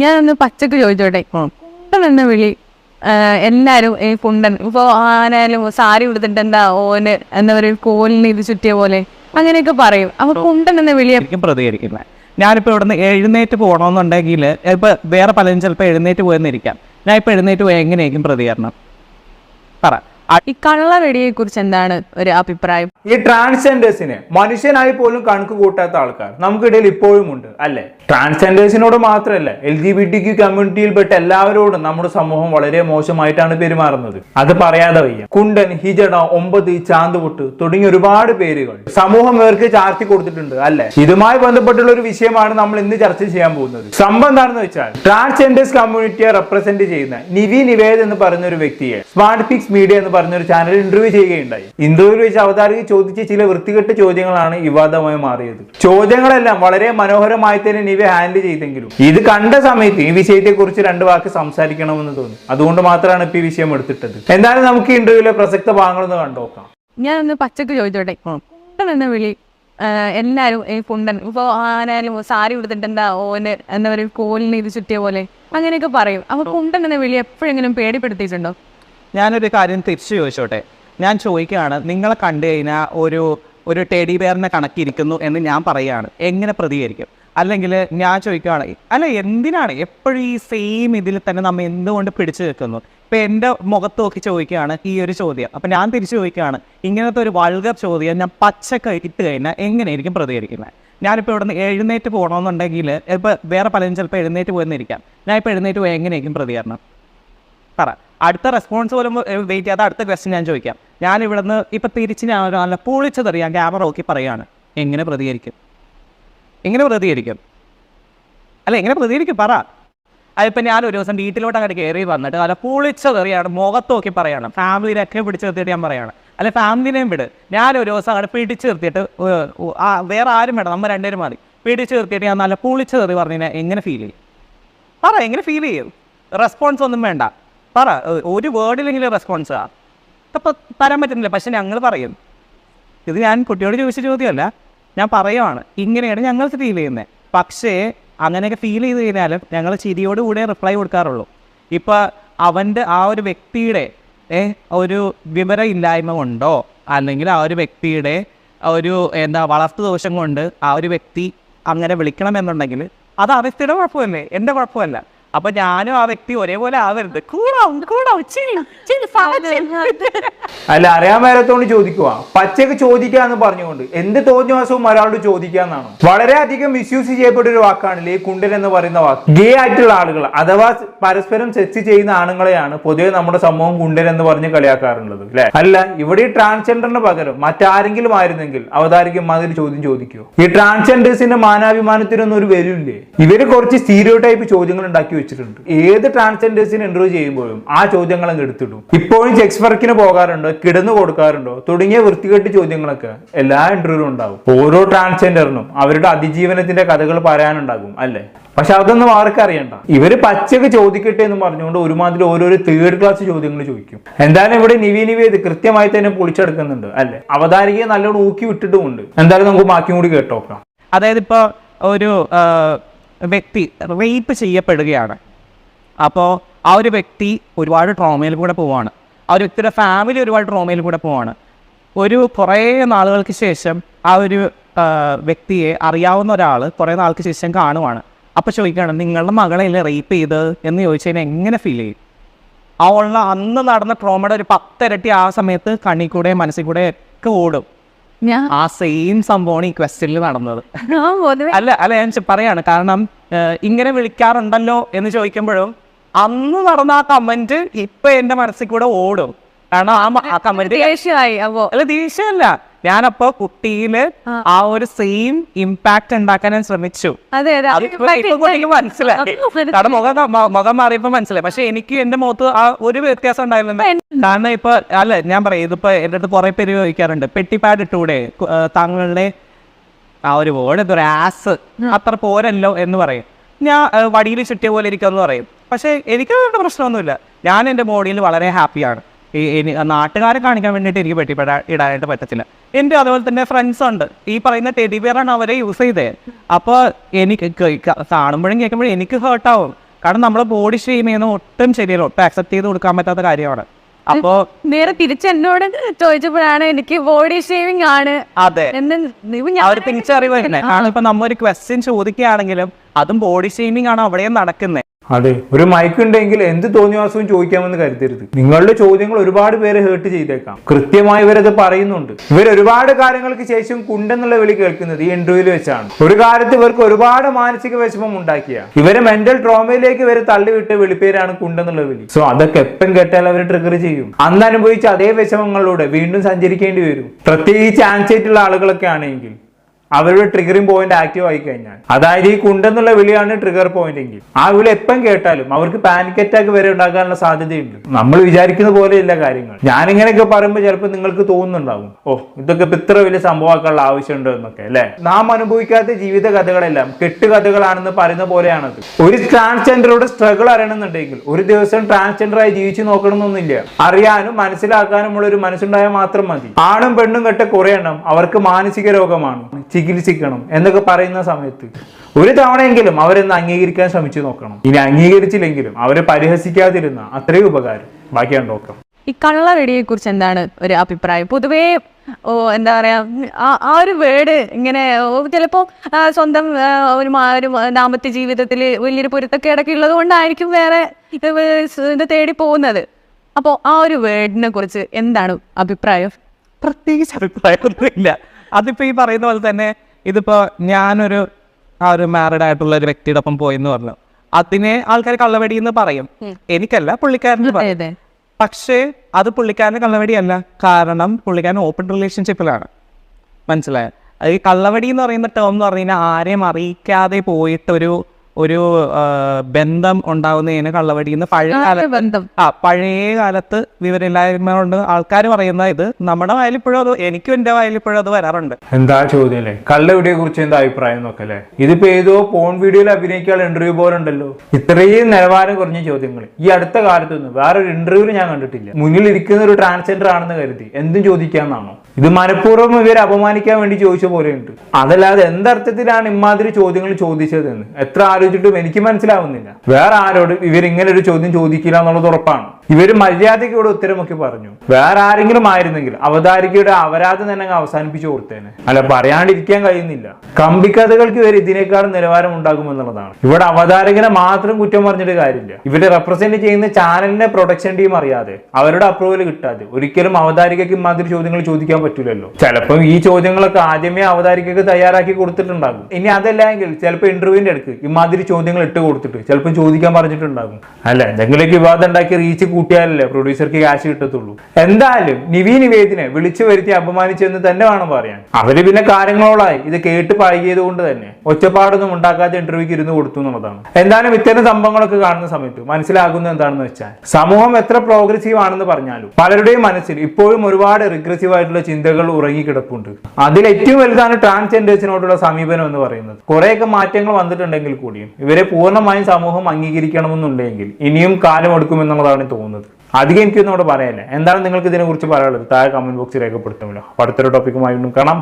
ഞാനൊന്ന് പച്ചക്ക് ചോദിച്ചോട്ടെ? കുണ്ടൻ എന്ന വിളി. എല്ലാരും ഈ കുണ്ടൻ ഇപ്പൊ ആരായാലും സാരി ഉടുത്തിട്ട് എന്താ ഓന് എന്താ പറയുക കോലിന് ഇത് ചുറ്റിയ പോലെ? അങ്ങനെയൊക്കെ പറയും. അപ്പൊ കുണ്ടൻ എന്ന ശരിക്കും പ്രതികരിക്കുന്നത് ഞാനിപ്പോൾ ഇവിടുന്ന് എഴുന്നേറ്റ് പോകണമെന്നുണ്ടെങ്കിൽ ഇപ്പോൾ വേറെ പലരും ചിലപ്പോൾ എഴുന്നേറ്റ് പോയെന്നിരിക്കാം. ഞാൻ ഇപ്പോൾ എഴുന്നേറ്റ് പോയാൽ എങ്ങനെയായിരിക്കും പ്രതികരണം? പറ. ഈ കള്ള വെടിയെ കുറിച്ച് എന്താണ് ഒരു അഭിപ്രായം? ഈ ട്രാൻസ്ജെൻഡേഴ്സിനെ മനുഷ്യനായി പോലും കണക്ക് കൂട്ടാത്ത ആൾക്കാർ നമുക്കിടയിൽ ഇപ്പോഴും ഉണ്ട് അല്ലെ? ട്രാൻസ്ജെൻഡേഴ്സിനോട് മാത്രമല്ല L G B T Q കമ്മ്യൂണിറ്റിയിൽപ്പെട്ട എല്ലാവരോടും നമ്മുടെ സമൂഹം വളരെ മോശമായിട്ടാണ് പെരുമാറുന്നത്. അത് പറയാതെ വയ്യ. കുണ്ടൻ ഹിജട ഒമ്പത് ചാന്തുപൊട്ട് തുടങ്ങിയ ഒരുപാട് പേരുകൾ സമൂഹം ഇവർക്ക് ചാർത്തി കൊടുത്തിട്ടുണ്ട് അല്ലെ? ഇതുമായി ബന്ധപ്പെട്ടുള്ള ഒരു വിഷയമാണ് നമ്മൾ ഇന്ന് ചർച്ച ചെയ്യാൻ പോകുന്നത്. സംഭവം എന്താണെന്ന് വെച്ചാൽ ട്രാൻസ്ജെൻഡേഴ്സ് കമ്മ്യൂണിറ്റിയെ റെപ്രസെന്റ് ചെയ്യുന്ന നിവി നിവേദ് എന്ന് പറയുന്ന ഒരു വ്യക്തിയെ സ്മാർട്ട് ഫിക്സ് മീഡിയ എന്ന് പറഞ്ഞ ഒരു ചാനൽ ഇന്റർവ്യൂ ചെയ്യുകയുണ്ടായി. ഇന്റർവ്യൂവിൽ വെച്ച് അവതാരകി ചോദിച്ച ചില വൃത്തികെട്ട ചോദ്യങ്ങളാണ് വിവാദമായി മാറിയത്. ചോദ്യങ്ങളെല്ലാം വളരെ മനോഹരമായി തന്നെ നിവ ഹാൻഡിൽ ചെയ്തെങ്കിലും ഇത് കണ്ട സമയത്ത് ഈ വിഷയത്തെ കുറിച്ച് രണ്ട് വാക്ക് സംസാരിക്കണമെന്ന് തോന്നി. അതുകൊണ്ട് മാത്രമാണ് ഇപ്പൊ ഈ വിഷയം എടുത്തിട്ടത്. എന്തായാലും നമുക്ക് ഇന്റർവ്യൂവിലെ പ്രസക്ത ഭാഗങ്ങളൊന്ന് കണ്ടോക്കാം ഒന്ന് പച്ചക്ക് ചോദിച്ചോട്ടെ? എന്ന വിളി എല്ലാരും ഈ കുണ്ടൻ ഇപ്പൊ ആരായാലും സാരി ഉടുത്തിട്ട് എന്താ ഓന് എന്താ പറയുക കോലിന് ഇത് ചുറ്റിയ പോലെ അങ്ങനെയൊക്കെ പറയും. അപ്പൊ കുണ്ടൻ എന്ന വിളി എപ്പോഴെങ്കിലും പേടിപ്പെടുത്തിയിട്ടുണ്ടോ? ഞാനൊരു കാര്യം തിരിച്ചു ചോദിച്ചോട്ടെ? ഞാൻ ചോദിക്കുകയാണ് നിങ്ങളെ കണ്ടു കഴിഞ്ഞാൽ ഒരു ഒരു ടെഡി ബെയറിനെ കണക്കിരിക്കുന്നു എന്ന് ഞാൻ പറയുകയാണ്. എങ്ങനെ പ്രതികരിക്കും? അല്ലെങ്കിൽ ഞാൻ ചോദിക്കുകയാണ് അല്ല എന്തിനാണ് എപ്പോഴും ഈ സെയിം ഇതിൽ തന്നെ നമ്മൾ എന്തുകൊണ്ട് പിടിച്ചു നിൽക്കുന്നു? ഇപ്പം എന്റെ മുഖത്ത് നോക്കി ചോദിക്കുകയാണ് ഈ ഒരു ചോദ്യം. അപ്പം ഞാൻ തിരിച്ചു ചോദിക്കുകയാണ് ഇങ്ങനത്തെ ഒരു വൾഗർ ചോദ്യം ഞാൻ പച്ചക്ക ഇട്ട് കഴിഞ്ഞാൽ എങ്ങനെയായിരിക്കും പ്രതികരിക്കുന്നത്? ഞാനിപ്പോൾ ഇവിടെ നിന്ന് എഴുന്നേറ്റ് പോകണമെന്നുണ്ടെങ്കിൽ ഇപ്പോൾ വേറെ പലരും ചിലപ്പോൾ എഴുന്നേറ്റ് പോയെന്നിരിക്കാം. ഞാൻ ഇപ്പോൾ എഴുന്നേറ്റ് പോയാൽ എങ്ങനെയായിരിക്കും പ്രതികരണം? പറ. അടുത്ത റെസ്പോൺസ് പോലും വെയിറ്റ് ചെയ്യാതെ അടുത്ത ക്വസ്റ്റ്യൻ ഞാൻ ചോദിക്കാം. ഞാൻ ഇവിടുന്ന് ഇപ്പം തിരിച്ച് ഞാൻ നല്ല പൊളിച്ചതറിയാം ക്യാമറ നോക്കി പറയുകയാണ് എങ്ങനെ പ്രതികരിക്കും? എങ്ങനെ പ്രതികരിക്കും? അല്ല എങ്ങനെ പ്രതികരിക്കും? പറ. അതിപ്പോൾ ഞാൻ ഒരു ദിവസം വീട്ടിലോട്ട് അങ്ങോട്ട് കയറി വന്നിട്ട് നല്ല പൊളിച്ചതെറിയാണ് മുഖത്ത് നോക്കി പറയണം. ഫാമിലിയിലൊക്കെ പിടിച്ച് നിർത്തിയിട്ട് ഞാൻ പറയണം. അല്ലെ ഫാമിലിനെയും വിട്. ഞാൻ ഒരു ദിവസം അങ്ങോട്ട് പിടിച്ച് നിർത്തിയിട്ട് വേറെ ആരും വേണം നമ്മൾ രണ്ടുപേരും മതി. പിടിച്ച് നിർത്തിയിട്ട് ഞാൻ നല്ല പൊളിച്ചതെറി പറഞ്ഞു എങ്ങനെ ഫീൽ ചെയ്യും? പറ എങ്ങനെ ഫീൽ ചെയ്യും? റെസ്പോൺസ് ഒന്നും വേണ്ട. പറ. ഒരു വേർഡിലെങ്കിലും റെസ്പോൺസ് ആ. ഇപ്പം തരാൻ പറ്റുന്നില്ല. പക്ഷെ ഞങ്ങൾ പറയും. ഇത് ഞാൻ കുട്ടിയോട് ചോദിച്ച ചോദ്യമല്ല. ഞാൻ പറയുവാണ്. ഇങ്ങനെയാണ് ഞങ്ങൾ ഫീൽ ചെയ്യുന്നത് പക്ഷേ അങ്ങനെയൊക്കെ ഫീൽ ചെയ്ത് കഴിഞ്ഞാലും ഞങ്ങൾ ചിരിയോടുകൂടെ റിപ്ലൈ കൊടുക്കാറുള്ളൂ. ഇപ്പോൾ അവന്റെ ആ ഒരു വ്യക്തിയുടെ ഒരു വിവരമില്ലായ്മ കൊണ്ടോ അല്ലെങ്കിൽ ആ ഒരു വ്യക്തിയുടെ ഒരു എന്താ വളർത്തു ദോഷം കൊണ്ട് ആ ഒരു വ്യക്തി അങ്ങനെ വിളിക്കണമെന്നുണ്ടെങ്കിൽ അത് അവസ്ഥയുടെ കുഴപ്പമല്ലേ? എന്റെ കുഴപ്പമല്ല. അപ്പൊ ഞാനും ആ വ്യക്തി ഒരേപോലെ ആവരുത്. കൂടാവും കൂടാവും. അല്ല അറിയാൻ മേലത്തോണ്ട് ചോദിക്കുക പച്ചക്ക് ചോദിക്കുക എന്ന് പറഞ്ഞുകൊണ്ട് എന്ത് തോന്നിയ ദിവസവും ഒരാളോട് ചോദിക്കാന്നാണ്? വളരെ അധികം മിസ്യൂസ് ചെയ്യപ്പെട്ട ഒരു വാക്കാണ് ലേ കുണ്ടൻ എന്ന് പറയുന്ന വാക്ക്. ഗേ ആയിട്ടുള്ള ആളുകൾ അഥവാ പരസ്പരം സെക്സ് ചെയ്യുന്ന ആണുങ്ങളെയാണ് പൊതുവെ നമ്മുടെ സമൂഹം കുണ്ടൻ എന്ന് പറഞ്ഞ് കളിയാക്കാറുള്ളത് അല്ലെ അല്ല ഇവിടെ ഈ ട്രാൻസ്ജെൻഡറിന് പകരം മറ്റാരെങ്കിലും ആയിരുന്നെങ്കിൽ അവതാരിക്കും മാതിരി ചോദ്യം ചോദിക്കുമോ ഈ ട്രാൻസ്ജെൻഡേഴ്സിന്റെ മാനാഭിമാനത്തിനൊന്നും ഒരു വരില്ലേ ഇവർ കുറച്ച് സ്റ്റീരിയോ ടൈപ്പ് ചോദ്യങ്ങൾ ഉണ്ടാക്കി വെച്ചിട്ടുണ്ട് ഏത് ട്രാൻസ്ജെൻഡേഴ്സിന് ഇന്റർവ്യൂ ചെയ്യുമ്പോഴും ആ ചോദ്യങ്ങൾ അങ്ങ് എടുത്തിടും. ഇപ്പോഴും സെക്സ് വർക്കിന് പോകാറുണ്ടോ? കിടന്നു കൊടുക്കാറുണ്ടോ? തുടങ്ങിയ വൃത്തികെട്ട് ചോദ്യങ്ങളൊക്കെ എല്ലാ ഇന്റർവ്യൂവിലും ഉണ്ടാവും. ഓരോ ട്രാൻസ്ജെൻഡറിനും അവരുടെ അതിജീവനത്തിന്റെ കഥകൾ പറയാനുണ്ടാകും അല്ലേ? പക്ഷെ അതൊന്നും ആർക്കും അറിയണ്ട. ഇവർ പച്ചക്ക് ചോദിക്കട്ടെ എന്ന് പറഞ്ഞുകൊണ്ട് ഒരുമാതിരി ഓരോരോ തേർഡ് ക്ലാസ് ചോദ്യങ്ങൾ ചോദിക്കും. എന്തായാലും ഇവിടെ നിവി നിവി ഇത് കൃത്യമായി തന്നെ പൊളിച്ചെടുക്കുന്നുണ്ട് അല്ലെ? അവതാരികയെ നല്ലോണം ഊക്കി വിട്ടിട്ടുമുണ്ട് എന്തായാലും നമുക്ക് ബാക്കിയും കൂടി കേട്ടോക്കാം. അതായത് ഇപ്പോൾ ഒരു വ്യക്തി റേപ്പ് ചെയ്യപ്പെടുകയാണ്. അപ്പോൾ ആ ഒരു വ്യക്തി ഒരുപാട് ട്രോമയിൽ കൂടെ പോവാണ്. ആ ഒരു വ്യക്തിയുടെ ഫാമിലി ഒരുപാട് ട്രോമയിൽ കൂടെ പോവാണ്. ഒരു കുറേ നാളുകൾക്ക് ശേഷം ആ ഒരു വ്യക്തിയെ അറിയാവുന്ന ഒരാൾ കുറേ നാൾക്ക് ശേഷം കാണുവാണ്. അപ്പോൾ ചോദിക്കുകയാണ് നിങ്ങളുടെ മകളെയല്ലേ റേപ്പ് ചെയ്ത്? എന്ന് ചോദിച്ചു കഴിഞ്ഞാൽ എങ്ങനെ ഫീൽ ചെയ്യും? ആ ഉള്ള അന്ന് നടന്ന ട്രോമയുടെ ഒരു പത്തിരട്ടി ആ സമയത്ത് കണ്ണിൽ കൂടെ മനസ്സിൽ കൂടെ ഒക്കെ ഓടും. ആ സെയിം സംഭവമാണ് ഈ ക്വസ്റ്റ്യനിൽ നടന്നത്. ഞാൻ അല്ല അല്ല ഞാൻ പറയാണ്. കാരണം ഇങ്ങനെ വിളിക്കാറുണ്ടല്ലോ എന്ന് ചോദിക്കുമ്പോഴും അന്ന് നടന്ന ആ കമന്റ് ഇപ്പൊ എന്റെ മനസ്സിൽ കൂടെ ഓടും. കാരണം ആ കമന്റ് അല്ല ദേഷ്യമല്ല. ഞാനപ്പോ കുട്ടിയിൽ ആ. ഒരു സെയിം ഇമ്പാക്ട് ഉണ്ടാക്കാൻ ഞാൻ ശ്രമിച്ചു. കുട്ടിക്ക് മനസ്സിലായി. കാരണം മുഖം മുഖം മാറിയപ്പോ മനസ്സിലായി. പക്ഷെ എനിക്ക് എന്റെ മുഖത്ത് ആ ഒരു വ്യത്യാസം ഉണ്ടായിരുന്നില്ല. കാരണം ഇപ്പൊ അല്ല ഞാൻ പറയാം ഇതിപ്പോ എന്റെ അടുത്ത് കുറെ പേര് ചോദിക്കാറുണ്ട്. പെട്ടിപ്പാട് ഇട്ടൂടെ താങ്കളുടെ ആ ഒരു വേർഡ് എന്താ പറയുക ആസ് അത്ര പോരല്ലോ എന്ന് പറയും. ഞാൻ വടിയിൽ ചുറ്റിയ പോലെ ഇരിക്കുമെന്ന് പറയും. പക്ഷെ എനിക്ക് പ്രശ്നമൊന്നുമില്ല. ഞാൻ എന്റെ ബോഡിയിൽ വളരെ ഹാപ്പിയാണ് ഈ നാട്ടുകാരെ കാണിക്കാൻ വേണ്ടിയിട്ട് എനിക്ക് പെട്ടിപ്പെടാ ഇടാനായിട്ട് പറ്റത്തില്ല. എന്റെ അതുപോലെ തന്നെ ഫ്രണ്ട്സ് ഉണ്ട്. ഈ പറയുന്ന ടെഡി ബിയറാണ് അവരെ യൂസ് ചെയ്തത് അപ്പോൾ എനിക്ക് കാണുമ്പോഴും കേൾക്കുമ്പോഴും എനിക്ക് ഹേർട്ടാവും കാരണം നമ്മളെ ബോഡി ഷെയിം ചെയ്യുന്ന ഒട്ടും ശരിയല്ല. ഒട്ടും അക്സെപ്റ്റ് ചെയ്ത് കൊടുക്കാൻ പറ്റാത്ത കാര്യമാണ്. അപ്പോൾ നേരെ തിരിച്ച് എന്നോട് ചോദിച്ചപ്പോഴാണ് എനിക്ക് ബോഡി ഷേവിംഗ് ആണ്. അതെ. ഒരു തിരിച്ചറിവ് തന്നെ. കാരണം ഇപ്പൊ നമ്മ ഒരു ക്വസ്റ്റ്യൻ ചോദിക്കുകയാണെങ്കിലും അതും ബോഡി ഷെയിമിംഗ് ആണ് അവിടെയും നടക്കുന്നത് അതെ. ഒരു മൈക്ക് ഉണ്ടെങ്കിൽ എന്ത് തോന്നിയവാസവും ചോദിക്കാമെന്ന് കരുതരുത്. നിങ്ങളുടെ ചോദ്യങ്ങൾ ഒരുപാട് പേരെ ഹേർട്ട് ചെയ്തേക്കാം. കൃത്യമായി ഇവരത് പറയുന്നുണ്ട്. ഇവർ ഒരുപാട് കാര്യങ്ങൾക്ക് ശേഷം കുണ്ടെന്നുള്ള വിളി കേൾക്കുന്നത് ഈ ഇന്റർവ്യൂവിൽ വെച്ചാണ്. ഒരു കാലത്ത് ഇവർക്ക് ഒരുപാട് മാനസിക വിഷമം ഉണ്ടാക്കിയ. ഇവരെ മെന്റൽ ട്രോമയിലേക്ക് ഇവരെ തള്ളിവിട്ട വിളിപ്പേരാണ് കുണ്ടെന്നുള്ള വിളി. സോ അതൊക്കെ എപ്പം കേട്ടാൽ അവർ ട്രിഗർ ചെയ്യും. അന്ന് അനുഭവിച്ച അതേ വിഷമങ്ങളിലൂടെ വീണ്ടും സഞ്ചരിക്കേണ്ടി വരും. പ്രത്യേകിച്ച് ആൻസൈറ്റുള്ള ആളുകളൊക്കെ ആണെങ്കിൽ. അവരുടെ ട്രിഗറിംഗ് പോയിന്റ് ആക്റ്റീവ് ആയി കഴിഞ്ഞാൽ. അതായത് ഈ കുണ്ടെന്നുള്ള വിളിയാണ് ട്രിഗർ പോയിന്റ് എങ്കിൽ. ആ വിളി എപ്പം കേട്ടാലും അവർക്ക് പാനിക് അറ്റാക്ക് വരെ ഉണ്ടാകാനുള്ള സാധ്യതയുണ്ട്. നമ്മൾ വിചാരിക്കുന്ന പോലെയല്ല കാര്യങ്ങൾ. ഞാനിങ്ങനെയൊക്കെ പറയുമ്പോൾ ചിലപ്പോൾ നിങ്ങൾക്ക് തോന്നുന്നുണ്ടാവും. ഓ ഇതൊക്കെ ഇപ്പൊ ഇത്ര വലിയ സംഭവമാക്കാനുള്ള ആവശ്യമുണ്ടോ എന്നൊക്കെ അല്ലെ? നാം അനുഭവിക്കാത്ത ജീവിത കഥകളെല്ലാം കെട്ടുകഥകളാണെന്ന് പറയുന്ന പോലെയാണത്. ഒരു ട്രാൻസ്ജെൻഡറുടെ സ്ട്രഗിൾ അറിയണമെന്നുണ്ടെങ്കിൽ ഒരു ദിവസം ട്രാൻസ്ജെൻഡറായി ജീവിച്ചു നോക്കണമെന്നൊന്നുമില്ല. അറിയാനും മനസ്സിലാക്കാനുമുള്ള ഒരു മനസ്സുണ്ടായാൽ മാത്രം മതി. ആണും പെണ്ണും കെട്ട കുറെ എണ്ണം അവർക്ക് മാനസിക രോഗമാണ്. ചികിത്സിക്കണം എന്നൊക്കെ പറയുന്ന സമയത്ത് ഒരു തവണയെങ്കിലും അവരെന്ന് അംഗീകരിക്കാൻ ശ്രമിച്ചു നോക്കണം. ഇനി അംഗീകരിച്ചില്ലെങ്കിലും അവരെ പരിഹസിക്കാതിരുന്ന അത്രയും ഉപകാരം. ബാക്കിയാണ് നോക്കാം. ഈ കള്ളവെടിയെ കുറിച്ച് എന്താണ് ഒരു അഭിപ്രായം? പൊതുവേ ഓ എന്താ പറയാ ആ- ഒരു വേർഡ് ഇങ്ങനെ ഓ, ചിലപ്പോ സ്വന്തം ഒരു ദാമ്പത്യ ജീവിതത്തിൽ വലിയൊരു പൊരുത്തക്കേടൊക്കെ ഉള്ളത് കൊണ്ടായിരിക്കും വേറെ ഇത് ഇത് തേടി പോകുന്നത്. അപ്പോൾ ആ ഒരു വേർഡിനെ കുറിച്ച് എന്താണ് അഭിപ്രായം? പ്രത്യേകിച്ച് അഭിപ്രായമൊന്നുമില്ല. അതിപ്പോ ഈ പറയുന്ന പോലെ തന്നെ ഇതിപ്പോ ഞാനൊരു ആ ഒരു മാരിഡ് ആയിട്ടുള്ള ഒരു വ്യക്തിയുടെ ഒപ്പം പോയി എന്ന് പറഞ്ഞു. അതിനെ ആൾക്കാർ കള്ളവടി എന്ന് പറയും. എനിക്കല്ല പുള്ളിക്കാരന് പറയും. പക്ഷേ അത് പുള്ളിക്കാരന് കള്ളവടിയല്ല കാരണം പുള്ളിക്കാരൻ ഓപ്പൺ റിലേഷൻഷിപ്പിലാണ് മനസ്സിലായത് അത് ഈ കള്ളവടി എന്ന് പറയുന്ന ടേം എന്ന് പറഞ്ഞു കഴിഞ്ഞാൽ ആരെയും അറിയിക്കാതെ പോയിട്ട് ഒരു ബന്ധം ഉണ്ടാവുന്നതിന് കള്ളവടി എന്ന് പഴയ കാലത്ത് ബന്ധം. ആ പഴയ കാലത്ത് വിവരമില്ലായ്മ കൊണ്ട് ആൾക്കാർ പറയുന്ന ഇത് നമ്മുടെ വായിലിപ്പോഴും അത് എനിക്കും എന്റെ വായിലിപ്പോഴും അത് വരാറുണ്ട്. എന്താ ചോദ്യം അല്ലേ കള്ളവിടിയെ കുറിച്ച് എന്താ അഭിപ്രായം നോക്കല്ലേ ഇതിപ്പോ ഏതോ പോൺ വീഡിയോയിൽ അഭിനയിക്കാൻ ഇന്റർവ്യൂ പോലെ ഉണ്ടല്ലോ. ഇത്രയും നിലവാരം കുറഞ്ഞ ചോദ്യങ്ങൾ ഈ അടുത്ത കാലത്തൊന്നും വേറൊരു ഇന്റർവ്യൂ ഞാൻ കണ്ടിട്ടില്ല. മുന്നിൽ ഇരിക്കുന്ന ഒരു ട്രാൻസ്ജെൻഡർ ആണെന്ന് കരുതി എന്തും ചോദിക്കാന്നാണോ? ഇത് മനഃപൂർവം ഇവരെ അപമാനിക്കാൻ വേണ്ടി ചോദിച്ച പോലെയുണ്ട്. അതല്ലാതെ എന്തർത്ഥത്തിലാണ് ഇമാതിരി ചോദ്യങ്ങൾ ചോദിച്ചതെന്ന്? എത്ര ആലോചിച്ചിട്ടും എനിക്ക് മനസ്സിലാവുന്നില്ല. വേറെ ആരോട് ഇവർ ഇങ്ങനെ ഒരു ചോദ്യം ചോദിക്കില്ല എന്നുള്ളത് ഉറപ്പാണ്. ഇവർ മര്യാദയ്ക്കൂടെ ഉത്തരമൊക്കെ പറഞ്ഞു. വേറെ ആരെങ്കിലും ആയിരുന്നെങ്കിൽ അവതാരികയുടെ അവരാധം തന്നെ അവസാനിപ്പിച്ചു കൊടുത്തേനെ. അല്ല പറയാണ്ടിരിക്കാൻ കഴിയുന്നില്ല. കമ്പിക്കഥകൾക്ക് ഇവർ ഇതിനേക്കാളും നിലവാരം ഉണ്ടാകുമെന്നുള്ളതാണ് ഇവിടെ അവതാരകനെ മാത്രം കുറ്റം പറഞ്ഞിട്ട് കാര്യമില്ല. ഇവരെ റെപ്രസെന്റ് ചെയ്യുന്ന ചാനലിന്റെ പ്രൊഡക്ഷൻ ടീം അറിയാതെ അവരുടെ അപ്രൂവൽ കിട്ടാതെ ഒരിക്കലും അവതാരികയ്ക്ക് ഇമാതിരി ചോദ്യങ്ങൾ ചോദിക്കാൻ പറ്റില്ലല്ലോ ചിലപ്പോൾ ഈ ചോദ്യങ്ങളൊക്കെ ആദ്യമേ അവതാരികയ്ക്ക് തയ്യാറാക്കി കൊടുത്തിട്ടുണ്ടാകും. ഇനി അതല്ല എങ്കിൽ ചിലപ്പോൾ ഇന്റർവ്യൂവിന്റെ അടുക്ക് ഇമാതിരി ചോദ്യങ്ങൾ ഇട്ട് കൊടുത്തിട്ട് ചിലപ്പോൾ ചോദിക്കാൻ പറഞ്ഞിട്ടുണ്ടാകും. അല്ല? എന്തെങ്കിലുമൊക്കെ വിവാദം ഉണ്ടാക്കി റീച്ച് കൂട്ടിയാലല്ലേ പ്രൊഡ്യൂസർക്ക് ക്യാഷ് കിട്ടത്തുള്ളൂ. എന്തായാലും നിവി നിവേദിനെ വിളിച്ചു വരുത്തി അപമാനിച്ചെന്ന് തന്നെ വേണം പറയാൻ. അവർ പിന്നെ കാര്യങ്ങളോളായി. ഇത് കേട്ട് പഴകിയത് കൊണ്ട് തന്നെ. ഒച്ചപ്പാടൊന്നും ഉണ്ടാക്കാത്ത ഇന്റർവ്യൂക്ക് ഇരുന്ന് കൊടുത്തു എന്നുള്ളതാണ്. എന്തായാലും ഇത്തരം സംഭവങ്ങളൊക്കെ കാണുന്ന സമയത്ത് മനസ്സിലാകുന്നത് എന്താണെന്ന് വെച്ചാൽ സമൂഹം എത്ര പ്രോഗ്രസീവ് ആണെന്ന് പറഞ്ഞാലും പലരുടെയും മനസ്സിൽ ഇപ്പോഴും ഒരുപാട് റിഗ്രസീവ് ആയിട്ടുള്ള ചിന്തകൾ ഉറങ്ങിക്കിടപ്പുണ്ട് അതിൽ ഏറ്റവും വലുതാണ് ട്രാൻസ്ജെൻഡേഴ്സിനോടുള്ള സമീപനം എന്ന് പറയുന്നത്. കുറേയൊക്കെ മാറ്റങ്ങൾ വന്നിട്ടുണ്ടെങ്കിൽ കൂടിയും ഇവരെ പൂർണമായും സമൂഹം അംഗീകരിക്കണമെന്നുണ്ടെങ്കിൽ ഇനിയും കാലമെടുക്കുമെന്നുള്ളതാണ് തോന്നുന്നത്. അധികം എനിക്കൊന്നും അവിടെ പറയാനില്ല. എന്താണ് നിങ്ങൾക്ക് ഇതിനെക്കുറിച്ച് പറയാനുള്ളത്? താഴെ കമന്റ് ബോക്സിൽ രേഖപ്പെടുത്തുമല്ലോ. അടുത്തൊരു ടോപ്പിക്കുമായി കാണാം.